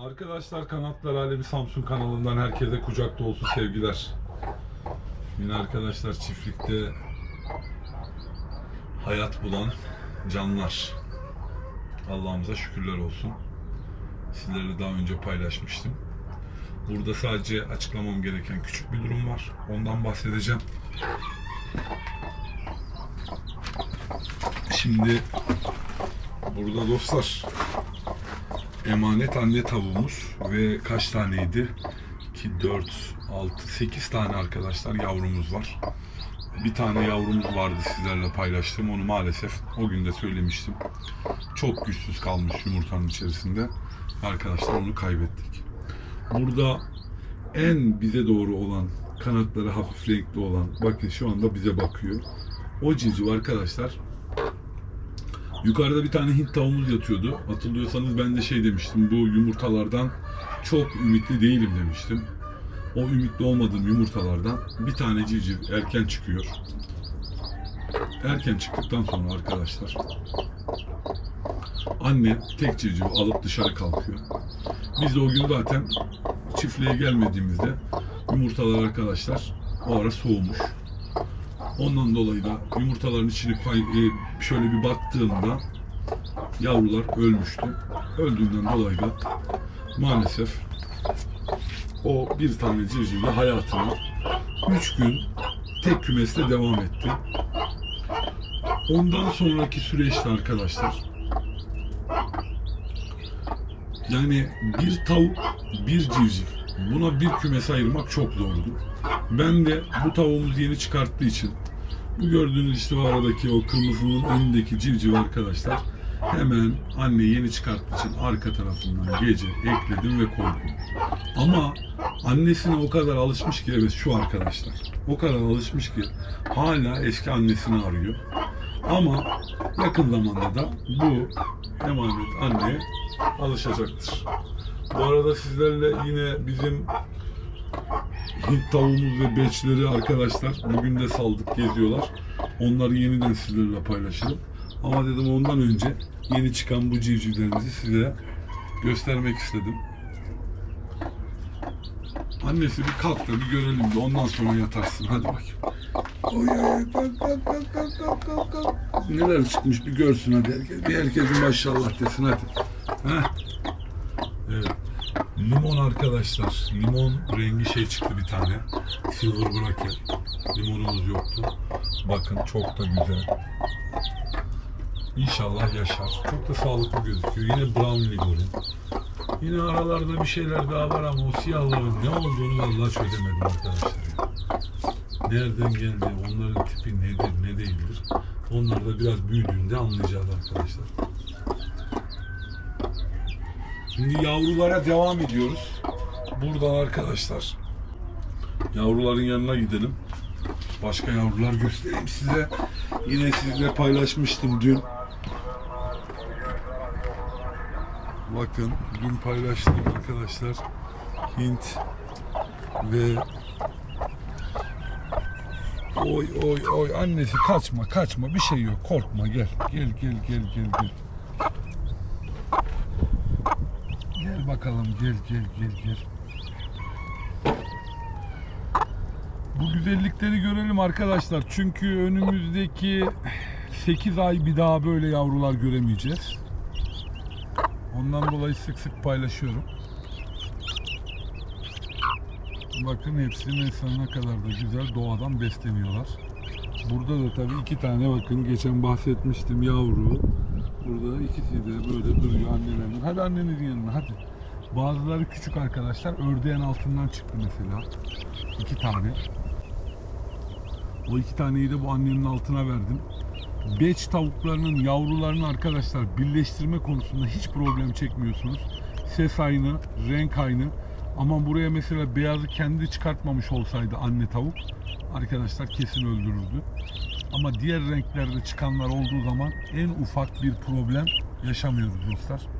Arkadaşlar Kanatlar Alemi Samsun kanalından herkese kucak dolusu sevgiler. Yine arkadaşlar çiftlikte hayat bulan canlar. Allah'ımıza şükürler olsun. Sizlerle daha önce paylaşmıştım. Burada sadece açıklamam gereken küçük bir durum var. Ondan bahsedeceğim. Şimdi burada dostlar emanet anne tavuğumuz ve kaç taneydi? 2, 4, 6, 8 tane arkadaşlar yavrumuz var. Bir tane yavrumuz vardı sizlerle paylaştım. Onu maalesef o gün de söylemiştim. Çok güçsüz kalmış yumurtanın içerisinde. Arkadaşlar onu kaybettik. Burada en bize doğru olan, kanatları hafif renkli olan, bakın şu anda bize bakıyor. O civciv arkadaşlar Yukarıda bir tane Hint tavuğumuz yatıyordu. Hatırlıyorsanız ben de şey demiştim. Bu yumurtalardan çok ümitli değilim demiştim. O ümitli olmadığım yumurtalardan bir tane civciv erken çıkıyor. Erken çıktıktan sonra arkadaşlar anne tek civcivi alıp dışarı kalkıyor. Biz de o gün zaten çiftliğe gelmediğimizde yumurtalar arkadaşlar o ara soğumuş. Ondan dolayı da yumurtaların içini e, şöyle bir baktığımda yavrular ölmüştü. Öldüğünden dolayı da maalesef o bir tane civciv hayatına 3 gün tek kümeste devam etti. Ondan sonraki süreçte arkadaşlar yani bir tavuk, bir civciv. Buna bir kümese ayırmak çok zordu. Ben de bu tavuğumuz yeni çıkarttığı için bu gördüğünüz işte o aradaki o kırmızının önündeki civciv arkadaşlar hemen anne yeni çıkarttığı için arka tarafından gece ekledim ve koydum. Ama annesine o kadar alışmış ki evet şu arkadaşlar o kadar alışmış ki hala eski annesini arıyor. Ama yakın zamanda da bu emanet anneye alışacaktır. Bu arada sizlerle yine bizim Tavuğumuz ve beçleri arkadaşlar bugün de saldık geziyorlar. Onları yeniden sizlerle paylaşalım. Ama dedim ondan önce yeni çıkan bu civcivlerimizi size göstermek istedim. Annesi bir kalk da bir görelim de ondan sonra yatarsın. Hadi bakayım. Kalk kalk kalk kalk kalk kalk. Neler çıkmış bir görsün hadi. Bir herkesin maşallah desin hadi. Limon arkadaşlar. Limon rengi şey çıktı bir tane. Silver Bracket. Limonumuz yoktu. Bakın çok da güzel. İnşallah yaşar. Çok da sağlıklı gözüküyor. Yine brown ligori. Yine aralarda bir şeyler daha var ama o siyahların ne olduğunu vallahi çözemedim arkadaşlar. Nereden geldi, onların tipi nedir, ne değildir. Onlar da biraz büyüdüğünde anlayacağız arkadaşlar. Şimdi yavrulara devam ediyoruz. Buradan arkadaşlar yavruların yanına gidelim. Başka yavrular göstereyim size. Yine sizle paylaşmıştım dün. Bakın dün paylaştım arkadaşlar. Hint ve Oy oy oy annesi kaçma kaçma bir şey yok korkma gel gel gel gel gel gel. Gel bakalım gel gel gel gel. Bu güzellikleri görelim arkadaşlar. Çünkü önümüzdeki 8 ay bir daha böyle yavrular göremeyeceğiz. Ondan dolayı sık sık paylaşıyorum. Bakın hepsi mesela ne kadar da güzel doğadan besleniyorlar. Burada da tabii iki tane bakın geçen bahsetmiştim yavru. Burada ikisi de böyle duruyor annelerinin. Hadi annenizin yanına hadi. Bazıları küçük arkadaşlar ördeğin altından çıktı mesela. İki tane. O iki taneyi de bu annenin altına verdim. Beç tavuklarının yavrularını arkadaşlar birleştirme konusunda hiç problem çekmiyorsunuz. Ses aynı, renk aynı. Ama buraya mesela beyazı kendi çıkartmamış olsaydı anne tavuk arkadaşlar kesin öldürürdü. Ama diğer renklerde çıkanlar olduğu zaman en ufak bir problem yaşamıyoruz dostlar.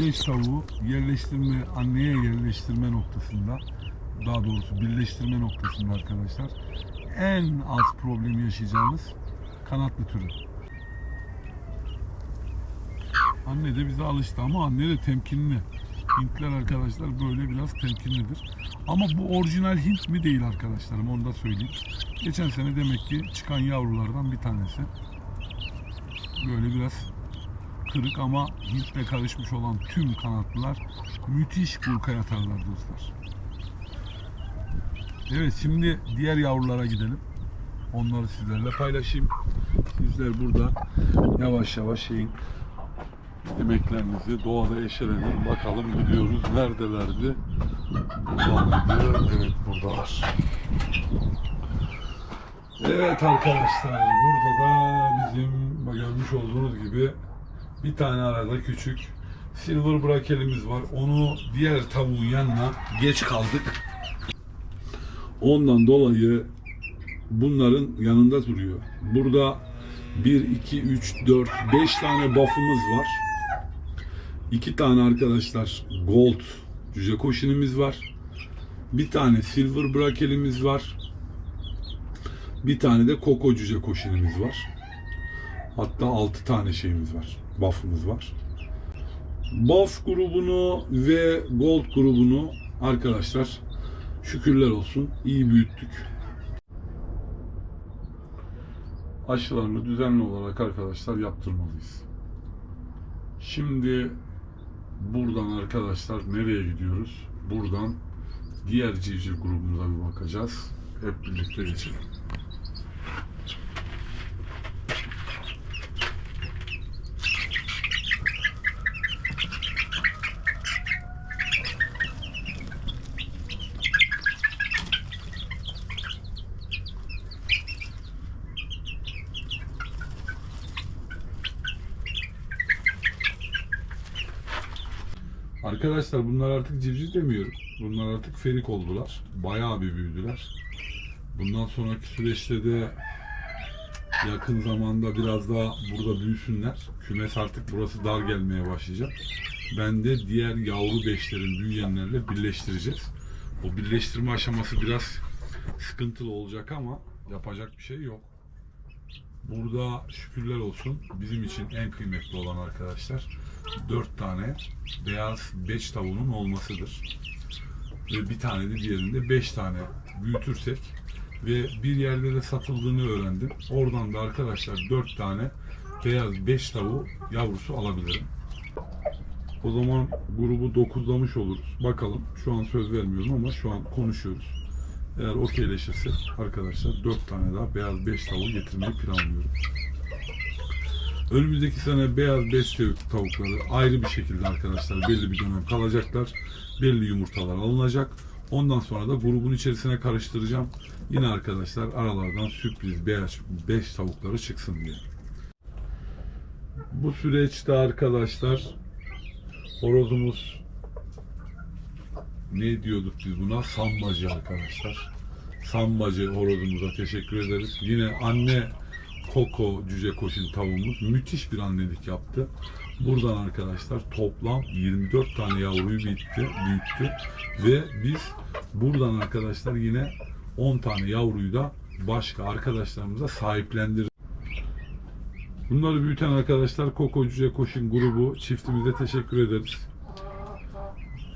Beş tavuğu yerleştirme, anneye yerleştirme noktasında daha doğrusu birleştirme noktasında arkadaşlar en az problem yaşayacağımız kanatlı türü. Anne de bize alıştı ama anne de temkinli. Hintler arkadaşlar böyle biraz temkinlidir. Ama bu orijinal Hint mi değil arkadaşlarım onu da söyleyeyim. Geçen sene demek ki çıkan yavrulardan bir tanesi. Böyle biraz kırık ama Hint'le karışmış olan tüm kanatlılar müthiş kurka yatarlar dostlar. Evet şimdi diğer yavrulara gidelim. Onları sizlerle paylaşayım. Sizler burada yavaş yavaş şeyin emeklerinizi doğada eşelenin bakalım gidiyoruz. Neredelerdi? Burada mıydı? Evet buradalar. Evet arkadaşlar burada da bizim görmüş olduğunuz gibi bir tane arada küçük silver brakelimiz var. Onu diğer tavuğun yanına geç kaldık. Ondan dolayı bunların yanında duruyor. Burada 1, 2, 3, 4, 5 tane buff'ımız var. 2 tane arkadaşlar gold cüce koşinimiz var. Bir tane silver brakelimiz var. Bir tane de koko cüce koşinimiz var. Hatta 6 tane şeyimiz var. Buff'ımız var. Buff grubunu ve gold grubunu arkadaşlar şükürler olsun iyi büyüttük. Aşılarını düzenli olarak arkadaşlar yaptırmalıyız. Şimdi buradan arkadaşlar nereye gidiyoruz? Buradan diğer civciv grubumuza bir bakacağız. Hep birlikte geçelim. Arkadaşlar bunlar artık civciv demiyorum. Bunlar artık ferik oldular. Bayağı bir büyüdüler. Bundan sonraki süreçte de yakın zamanda biraz daha burada büyüsünler. Kümes artık burası dar gelmeye başlayacak. Ben de diğer yavru beşlerin büyüyenlerle birleştireceğiz. O birleştirme aşaması biraz sıkıntılı olacak ama yapacak bir şey yok. Burada şükürler olsun bizim için en kıymetli olan arkadaşlar 4 tane beyaz beş tavuğunun olmasıdır. Ve bir tane de diğerinde 5 tane büyütürsek ve bir yerde de satıldığını öğrendim. Oradan da arkadaşlar 4 tane beyaz 5 tavuğu yavrusu alabilirim. O zaman grubu 9'lamış oluruz. Bakalım. Şu an söz vermiyorum ama şu an konuşuyoruz. Eğer okeyleşirse arkadaşlar 4 tane daha beyaz 5 tavuğu getirmeyi planlıyorum. Önümüzdeki sene beyaz 5 tavukları ayrı bir şekilde arkadaşlar belli bir dönem kalacaklar. Belli yumurtalar alınacak. Ondan sonra da grubun içerisine karıştıracağım. Yine arkadaşlar aralardan sürpriz beyaz 5 tavukları çıksın diye. Bu süreçte arkadaşlar horozumuz ne diyorduk biz buna? Sambacı arkadaşlar. Sambacı horozumuza teşekkür ederiz. Yine anne Koko cüce koşun tavuğumuz müthiş bir annelik yaptı. Buradan arkadaşlar toplam 24 tane yavruyu büyüttü, büyüttü ve biz buradan arkadaşlar yine 10 tane yavruyu da başka arkadaşlarımıza sahiplendirdik. Bunları büyüten arkadaşlar Koko Cüce Koşun grubu çiftimize teşekkür ederiz.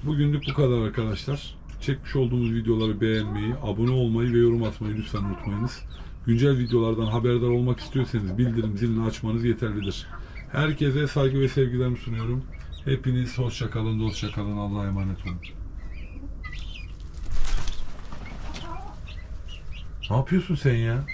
Bugünlük bu kadar arkadaşlar. Çekmiş olduğumuz videoları beğenmeyi, abone olmayı ve yorum atmayı lütfen unutmayınız. Güncel videolardan haberdar olmak istiyorsanız bildirim zilini açmanız yeterlidir. Herkese saygı ve sevgilerimi sunuyorum. Hepiniz hoşça kalın, dostça kalın. Allah'a emanet olun. Ne yapıyorsun sen ya?